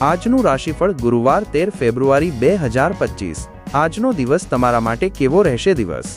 આજનું રાશિફળ ગુરુવાર તેર ફેબ્રુઆરી બે હજાર પચીસ. આજનો દિવસ તમારા માટે કેવો રહેશે દિવસ?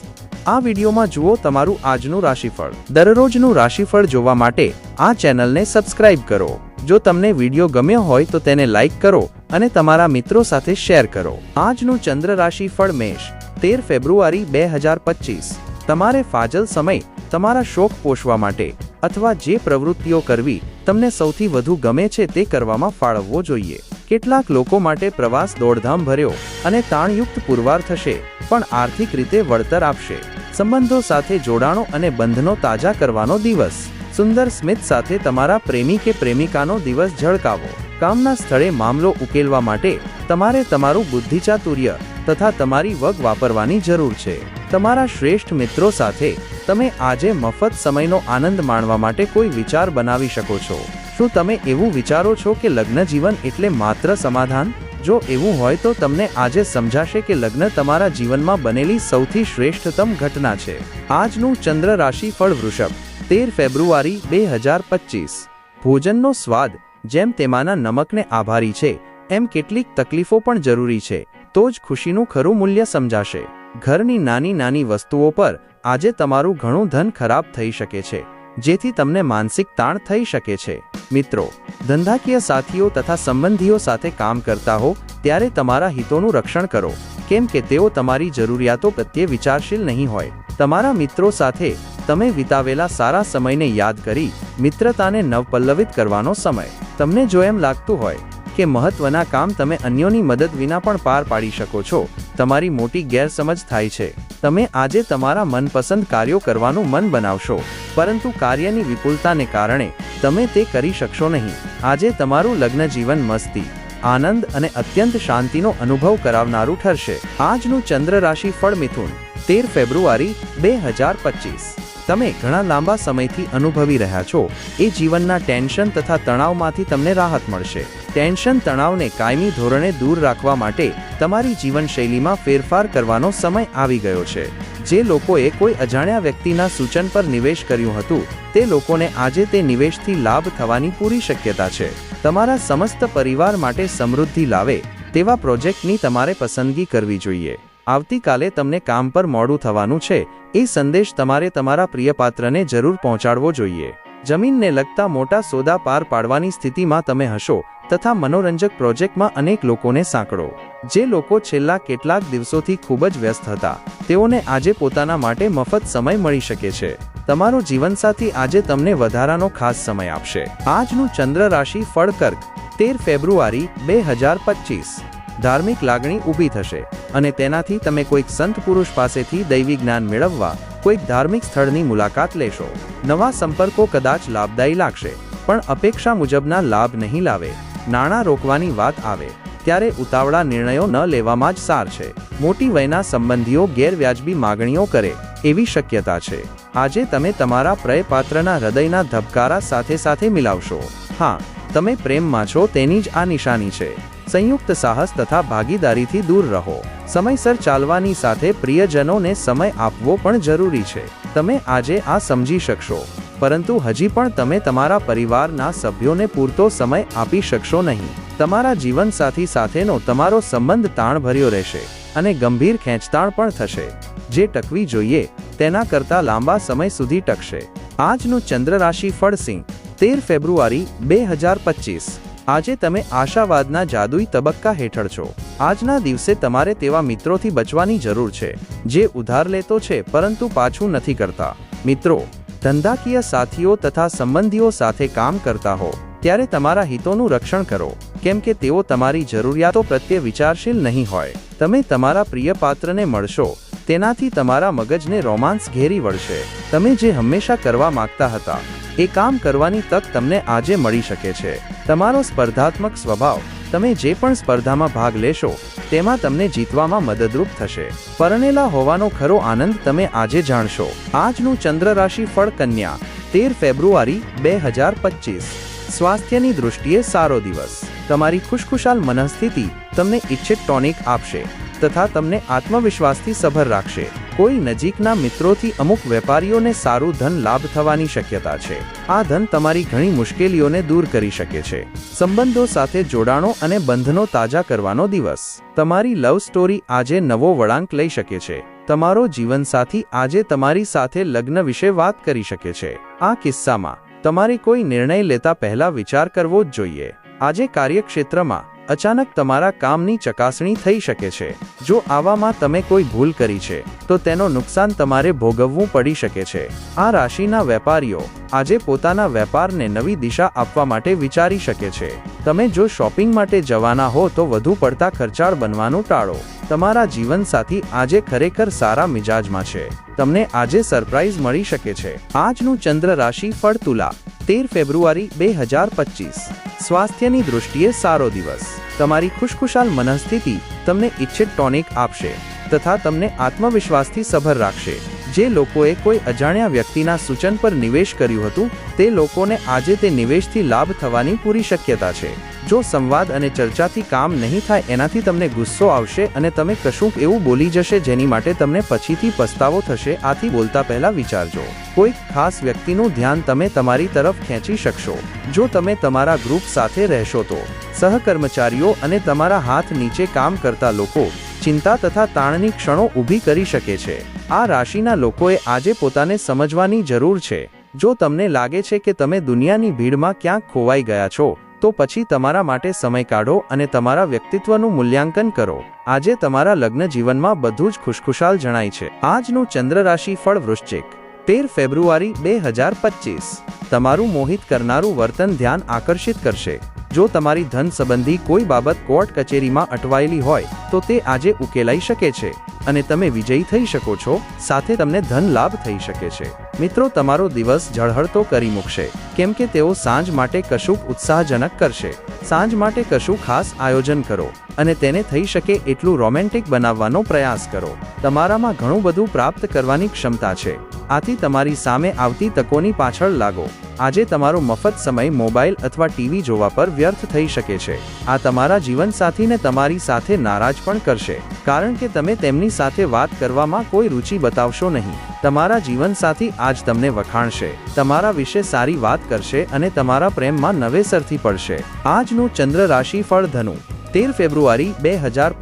આ વિડીયોમાં જુઓ તમારું આજનું રાશિફળ. દરરોજનું રાશિફળ જોવા માટે આ ચેનલને સબસ્ક્રાઇબ કરો. જો તમને વીડિયો ગમ્યો હોય તો તેને લાઇક કરો અને તમારા મિત્રો સાથે શેર કરો. આજનું ચંદ્ર રાશિફળ મેષ, તેર ફેબ્રુઆરી બે હજાર પચીસ. તમારે ફાજલ સમય તમારા શોખ પોષવા માટે અથવા જે પ્રવૃત્તિઓ કરવી તમને સૌથી વધુ ગમે છે તે કરવામાં ફાળવવો જોઈએ. કેટલાક લોકો માટે પ્રવાસ દોડધામ ભર્યો અને તાણયુક્ત પુરવાર થશે, પણ આર્થિક રીતે વળતર આપશે. સંબંધો સાથે જોડાણો અને બંધનો તાજા કરવાનો દિવસ. સુંદર સ્મિત સાથે તમારા પ્રેમી કે પ્રેમિકાનો દિવસ ઝળકાવો. કામના સ્થળે મામલો ઉકેલવા માટે તમારે તમારું બુદ્ધિચાતુર્ય તથા તમારી વગ વાપરવાની જરૂર છે. તમારા શ્રેષ્ઠ મિત્રો સાથે તમે આજે મફત સમયનો આનંદ માણવા માટે કોઈ વિચાર બનાવી શકો છો. શું તમે એવું વિચારો છો કે લગ્ન જીવન એટલે માત્ર સમાધાન? જો એવું હોય તો તમને આજે સમજાશે કે લગ્ન તમારા જીવનમાં બનેલી સૌથી શ્રેષ્ઠતમ ઘટના છે. આજનું ચંદ્ર રાશિ ફળ વૃષભ, તેર ફેબ્રુઆરી બે હજાર પચીસ. ભોજનનો સ્વાદ, જેમ તેમાંના નમકને આભારી છે, એમ કેટલીક તકલીફો પણ જરૂરી છે, તો જ ખુશીનું ખરું મૂલ્ય સમજાશે. ઘરની નાની નાની વસ્તુઓ પર આજે તમારું ઘણું ધન ખરાબ થઈ શકે છે, જેથી તમને માનસિક તાણ થઈ શકે છે. મિત્રો, ધંધાકીય સાથીઓ તથા સંબંધીઓ સાથે કામ કરતા હો, ત્યારે તમારા હિતોનું રક્ષણ કરો. કેમ કે તેઓ તમારી જરૂરિયાતો પ્રત્યે વિચારશીલ નહીં હોય. તમારા મિત્રો સાથે તમે વિતાવેલા સારા સમયને યાદ કરી, મિત્રતાને નવપલ્લવિત કરવાનો સમય. તમને જો એમ લાગતું હોય કે મહત્વના કામ તમે અન્યોની મદદ વિના પણ પાર પાડી શકો છો તમારી મોટી ગેરસમજ થાય છે. તમે આજે તમારા મનપસંદ કાર્યો કરવાનું મન બનાવશો. પરંતુ કાર્યની વિપુલતાને કારણે તમે તે કરી શકશો નહીં. આજે તમારું લગ્ન જીવન મસ્તી, આનંદ અને અત્યંત શાંતિનો અનુભવ કરાવનારું ઠરશે. આજનું ચંદ્ર રાશિ ફળ મિથુન, તેર ફેબ્રુઆરી, બે હજાર પચીસ. તમે ઘણા લાંબા સમયથી અનુભવી રહ્યા છો. એ જીવનના ટેન્શન તથા તણાવમાંથી તમને રાહત મળશે. ટેન્શન તણાવને કાયમી ધોરણે દૂર રાખવા માટે તમારી જીવનશૈલીમાં ફેરફાર કરવાનો સમય આવી ગયો છે. જે લોકોએ કોઈ અજાણ્યા વ્યક્તિના સૂચન પર નિવેશ કર્યું હતું, તે લોકોને આજે તે નિવેશથી લાભ થવાની પૂરી શક્યતા છે. તમારા સમસ્ત પરિવાર માટે સમૃદ્ધિ લાવે, તેવા પ્રોજેક્ટની તમારે પસંદગી કરવી જોઈએ. આવતીકાલે તમને કામ પર મોડું થવાનું છે. એ સંદેશ તમારે તમારા પ્રિયપાત્રને જરૂર પહોંચાડવો જોઈએ. જમીનને લગતા મોટા સોદા પાર પાડવાની સ્થિતિમાં તમે હશો, તથા મનોરંજક પ્રોજેક્ટમાં અનેક લોકોને સાંકળો. જે લોકો છેલ્લા કેટલાક દિવસોથી ખૂબ જ વ્યસ્ત હતા, તેઓને આજે પોતાના માટે મફત સમય મળી શકે છે. તમારો જીવનસાથી આજે તમને વધારાનો ખાસ સમય આપશે. આજનું ચંદ્ર રાશિ ફળ કર્ક, તેર ફેબ્રુઆરી, બે હજાર પચીસ. ધાર્મિક લાગણી ઊભી થશે અને તેનાથી તમે કોઈક સંત પુરુષ પાસેથી દૈવી જ્ઞાન મેળવવા કોઈક ધાર્મિક સ્થળની મુલાકાત લેશો. નવા સંપર્કો કદાચ લાભદાયી લાગશે, પણ અપેક્ષા મુજબના લાભ નહીં લાવે. નાણાં રોકવાની વાત આવે, ત્યારે ઉતાવળા નિર્ણયો ન લેવામાં જ સાર છે. મોટી વયના સંબંધીઓ ગેરવ્યાજબી માગણીઓ કરે એવી શક્યતા છે. આજે તમે તમારા પ્રયપાત્રના હૃદયના ધબકારા સાથે સાથે મિલાવશો. હા, તમે પ્રેમમાં છો તેની જ આ નિશાની છે. સંયુક્ત સાહસ તથા ભાગીદારીથી દૂર રહો. સમયસર ચાલવાની સાથે પ્રિયજનોને સમય આપવો પણ જરૂરી છે. તમે આજે આ સમજી શકશો. પરંતુ હજી પણ તમે તમારા પરિવારના સભ્યોને પૂરતો સમય આપી શકશો નહીં. તમારા જીવનસાથી સાથેનો તમારો સંબંધ તાણભર્યો રહેશે અને ગંભીર ખેંચતાણ પણ થશે. જે ટકવી જોઈએ, તેના કરતાં લાંબા સમય સુધી ટકશે. આજનું ચંદ્ર રાશિ ફળસિંહ તેર ફેબ્રુઆરી, બે હજાર પચીસ. આજે તમે આશાવાદના જાદુઈ તબક્કા હેઠળ છો. આજના દિવસે તમારે તેવા મિત્રોથી બચવાની જરૂર છે, જે ઉધાર લેતો છે, પરંતુ પાછું નથી કરતા. મિત્રો, ધંધાકીય સાથીઓ તથા સંબંધીઓ સાથે કામ કરતા હો, ત્યારે તમારા હિતોનું રક્ષણ કરો, કેમ કે તેઓ તમારી જરૂરિયાતો પ્રત્યે વિચારશીલ નહીં હોય. તમે તમારા પ્રિય પાત્રને મળશો, તેનાથી તમારા મગજને રોમાન્સ ઘેરી વળશે. તમે જે હંમેશા કરવા માંગતા હતા, એ કામ કરવાની તક તમને આજે મળી શકે છે. તમારો સ્પર્ધાત્મક સ્વભાવ, તમે જે પણ સ્પર્ધામાં ભાગ લેશો, તેમાં તમને જીતવામાં મદદરૂપ થશે. પરણેલા હોવાનો ખરો આનંદ તમે આજે જાણશો. આજનું ચંદ્ર રાશિ ફળ કન્યા, તેર ફેબ્રુઆરી બે હજાર પચીસ. સ્વાસ્થ્યની દૃષ્ટિએ સારો દિવસ. તમારી ખુશખુશાલ મનઃસ્થિતિ તમને ઇચ્છિત ટોનિક આપશે, તથા તમને આત્મવિશ્વાસથી સભર રાખશે. કોઈ નજીકના મિત્રોથી અમુક વેપારીઓને સારું ધન લાભ થવાની શક્યતા છે. આ ધન તમારી ઘણી મુશ્કેલીઓને દૂર કરી શકે છે. સંબંધો સાથે જોડાણો અને બંધનો તાજા કરવાનો દિવસ. તમારી લવ સ્ટોરી આજે નવો વળાંક લઈ શકે છે. તમારો જીવનસાથી આજે તમારી સાથે લગ્ન વિશે વાત કરી શકે છે. આ કિસ્સામાં, તમારે કોઈ નિર્ણય લેતા પહેલા વિચાર કરવો જ જોઈએ. આજે કાર્યક્ષેત્રમાં અચાનક તમારા કામની ચકાસણી થઈ શકે છે. જો આવામાં તમે કોઈ ભૂલ કરી છે, તો તેનો નુકસાન તમારે ભોગવવું પડી શકે છે. આ રાશિના વેપારીઓ આજે પોતાના વેપારને નવી દિશા આપવા માટે વિચારી શકે છે. તમે જો શોપિંગ માટે જવાના હો, તો વધુ પડતા ખર્ચાળ બનવાનું ટાળો. તમારા જીવનસાથી આજે ખરેખર સારા મિજાજમાં છે. તમને આજે સરપ્રાઇઝ મળી શકે છે. આજનું ચંદ્ર રાશિ ફળ તુલા, તેર ફેબ્રુઆરી બે હજાર પચીસ. સ્વાસ્થ્યની દૃષ્ટિએ સારો દિવસ. તમારી ખુશખુશાલ મનઃસ્થિતિ તમને ઇચ્છિત ટોનિક આપશે તથા તમને આત્મવિશ્વાસથી સભર રાખશે. જે લોકોએ કોઈ અજાણ્યા વ્યક્તિના સૂચન પર નિવેશ કર્યું હતું, તે લોકોને આજે તે નિવેશથી લાભ થવાની પૂરી શક્યતા છે. જો સંવાદ અને ચર્ચાથી કામ નહીં થાય, એનાથી તમને ગુસ્સો આવશે અને તમે કશુંક એવું બોલી જશે જેની માટે તમને પછીથી પસ્તાવો થશે, આથી બોલતા પહેલા વિચારજો. કોઈક ખાસ વ્યક્તિનું ધ્યાન તમે તમારી તરફ ખેંચી શકશો. જો તમે તમારા ગ્રુપ સાથે રહેશો તો. સહકર્મચારીઓ અને તમારા હાથ નીચે કામ કરતા લોકો ચિંતા તથા તાણની ક્ષણો ઊભી કરી શકે છે. આ રાશિના લોકોએ આજે પોતાને સમજવાની જરૂર છે. જો તમને લાગે છે કે તમે દુનિયાની ભીડમાં ક્યાંક ખોવાઈ ગયા છો, તો પછી તમારા માટે સમય કાઢો અને તમારા વ્યક્તિત્વનું મૂલ્યાંકન કરો. આજે તમારા લગ્ન જીવનમાં બધું જ ખુશખુશાલ જણાય છે. આજનું ચંદ્ર રાશિ ફળ વૃશ્ચિક. તેર ફેબ્રુઆરી બે હજાર પચીસ. તમારું મોહિત કરનારું વર્તન ધ્યાન આકર્ષિત કરશે. જો તમારી ધન સંબંધી કોઈ બાબત કોર્ટ કચેરીમાં અટવાયેલી હોય, તો તે આજે ઉકેલાઈ શકે છે. અને તમે વિજયી થઈ શકો છો, સાથે તમને ધન લાભ થઈ શકે છે. મિત્રો, તમારો દિવસ ઝળહળતો કરી મૂકશે. કેમ કે તેઓ સાંજ માટે કશુંક ઉત્સાહજનક કરશે. સાંજ માટે કશું ખાસ આયોજન કરો. અને તેને થઈ શકે એટલું રોમેન્ટિક બનાવવાનો પ્રયાસ કરો. તમારામાં ઘણું બધું પ્રાપ્ત કરવાની ક્ષમતા છે. આથી તમારી સામે આવતી તકોની પાછળ લાગો. આજે તમારો મફત સમય મોબાઈલ અથવા ટીવી જોવા પર વ્યર્થ થઈ શકે છે. આ તમારા જીવનસાથીને તમારી સાથે નારાજ પણ કરશે. કારણ કે તમે તેમની સાથે વાત કરવામાં કોઈ રુચિ બતાવશો નહીં. તમારા જીવનસાથી આજ તમને વખાણશે. તમારા વિશે સારી વાત કરશે અને તમારા પ્રેમમાં નવેસરથી પડશે. આજનું ચંદ્ર રાશિ ફળ ધનુ. તેર ફેબ્રુઆરી બે હજાર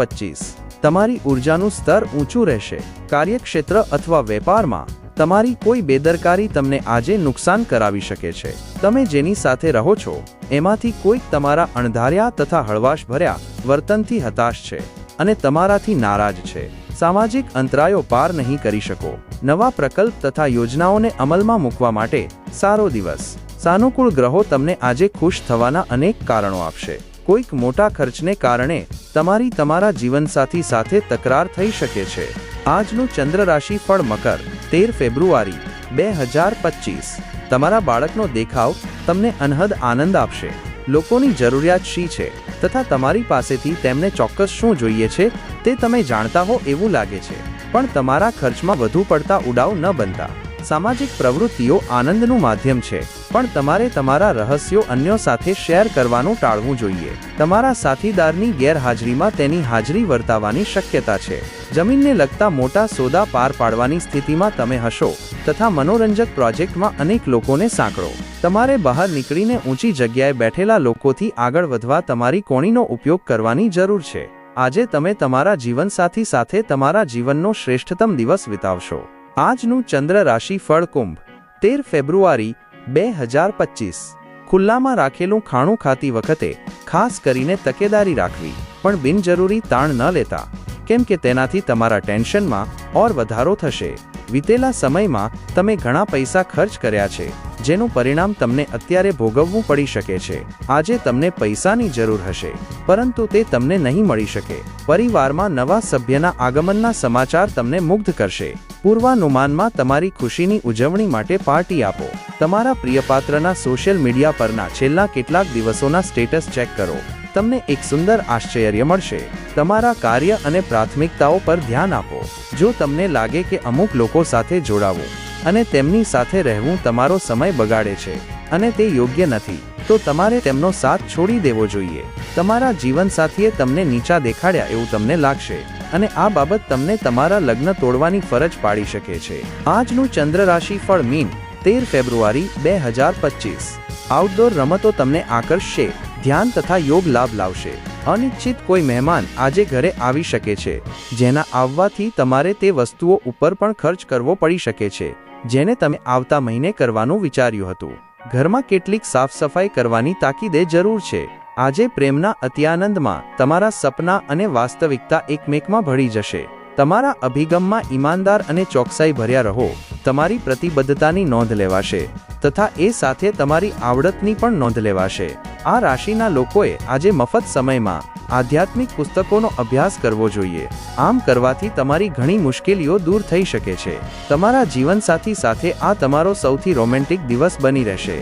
તમારી ઉર્જાનું સ્તર ઊંચું રહેશે. કાર્યક્ષેત્ર અથવા વેપારમાં તમારી કોઈ બેદરકારી તમને આજે નુકસાન કરાવી શકે છે. તમે જેની સાથે રહો છો, એમાંથી કોઈક તમારા અણધાર્યા તથા હળવાશ ભર્યા વર્તનથી હતાશ છે અને તમારાથી નારાજ છે. સામાજિક અંતરાયો પાર નહીં કરી શકો. નવા પ્રકલ્પ તથા યોજનાઓને અમલમાં મૂકવા માટે સારો દિવસ. સાનુકૂળ ગ્રહો તમને આજે ખુશ થવાના અનેક કારણો આપશે. કોઈક મોટા ખર્ચને કારણે તમારી તમારા જીવનસાથી સાથે તકરાર થઈ શકે છે. આજનું ચંદ્ર રાશિ ફળ મકર. તેર ફેબ્રુઆરી, બે હજાર પચીસ. તમારા બાળકનો દેખાવ તમને અનહદ આનંદ આપશે. લોકોની જરૂરિયાત શી છે? તથા તમારી પાસેથી તેમને ચોક્કસ શું જોઈએ છે? તે તમે જાણતા હો એવું લાગે છે. પણ તમારા ખર્ચમાં વધુ પડતા ઉડાવ ન બનતા. સામાજિક પ્રવૃત્તિઓ આનંદનું માધ્યમ છે, પણ તમારે તમારા રહસ્યો અન્યો સાથે શેર કરવાનું ટાળવું જોઈએ. તમારા સાથીદારની ગેરહાજરીમાં તેની હાજરી વર્તાવાની શક્યતા છે. જમીનને લગતા મોટા સોદા પાર પાડવાની સ્થિતિમાં તમે હશો, તથા મનોરંજક પ્રોજેક્ટમાં અનેક લોકોને સાંકળો. તમારે બહાર નીકળીને ઊંચી જગ્યાએ બેઠેલા લોકોથી આગળ વધવા તમારી કોણીનો ઉપયોગ કરવાની જરૂર છે. આજે તમે તમારા જીવનસાથી સાથે તમારા જીવનનો શ્રેષ્ઠતમ દિવસ વિતાવશો. આજનું ચંદ્ર રાશિ ફળ કુંભ, તેર ફેબ્રુઆરી બે હજાર પચીસ. ખુલ્લામાં રાખેલું ખાણું ખાતી વખતે ખાસ કરીને તકેદારી રાખવી, પણ બિનજરૂરી તાણ ન લેતા. કેમ કે તેનાથી તમારા ટેન્શનમાં ઓર વધારો થશે. વીતેલા સમયમાં તમે ઘણા પૈસા ખર્ચ કર્યા છે. જેનું પરિણામ તમને અત્યારે ભોગવવું પડી શકે છે. આજે તમને પૈસાની જરૂર હશે, પરંતુ તે તમને નહીં મળી શકે. પરિવારમાં નવા સભ્યના આગમનના સમાચાર તમને મુગ્ધ કરશે. પૂર્વાનુમાનમાં તમારી ખુશીની ઉજવણી માટે પાર્ટી આપો. તમારા પ્રિયપાત્રના સોશિયલ મીડિયા પરના છેલ્લા કેટલાક દિવસોના સ્ટેટસ ચેક કરો. તમને એક સુંદર આશ્ચર્ય મળશે. તમારા કાર્ય અને પ્રાથમિકતાઓ પર ધ્યાન આપો. જો તમને લાગે કે અમુક લોકો સાથે જોડાવો અને તેમની સાથે રહેવું તમારો સમય બગાડે છે અને તે યોગ્ય નથી. તો તમારે તેમનો સાથ છોડી દેવો જોઈએ. તમારા જીવનસાથીએ તમને નીચા દેખાડ્યા એવું તમને લાગશે અને આ બાબત તમને તમારા લગ્ન તોડવાની ફરજ પાડી શકે છે. આજનું ચંદ્ર રાશિ ફળ મીન તેર ફેબ્રુઆરી બે હજાર પચીસ. આઉટડોર રમતો તમને આકર્ષશે, ધ્યાન તથા યોગ લાભ લાવશે. અનિચ્છિત કોઈ મહેમાન આજે ઘરે આવી શકે છે, જેના આવવાથી તમારે તે વસ્તુઓ ઉપર પણ ખર્ચ કરવો પડી શકે છે. જેને તમે આવતા મહિને કરવાનું વિચાર્યું હતું. ઘરમાં કેટલીક સાફ સફાઈ કરવાની તાકીદે જરૂર છે. આજે પ્રેમના અત્યાનંદમાં તમારા સપના અને વાસ્તવિકતા એકમેકમાં ભળી જશે. તમારા અભિગમમાં ઈમાનદાર અને ચોકસાઈ ભર્યા રહો. તમારી પ્રતિબદ્ધતાની નોંધ લેવાશે. તથા એ સાથે તમારી આવડતની પણ નોંધ લેવાશે. આ રાશિના લોકોએ આજે મફત સમયમાં આધ્યાત્મિક પુસ્તકોનો અભ્યાસ કરવો જોઈએ. આમ કરવાથી તમારી ઘણી મુશ્કેલીઓ દૂર થઈ શકે છે. તમારા જીવનસાથી સાથે આ તમારો સૌથી રોમેન્ટિક દિવસ બની રહેશે.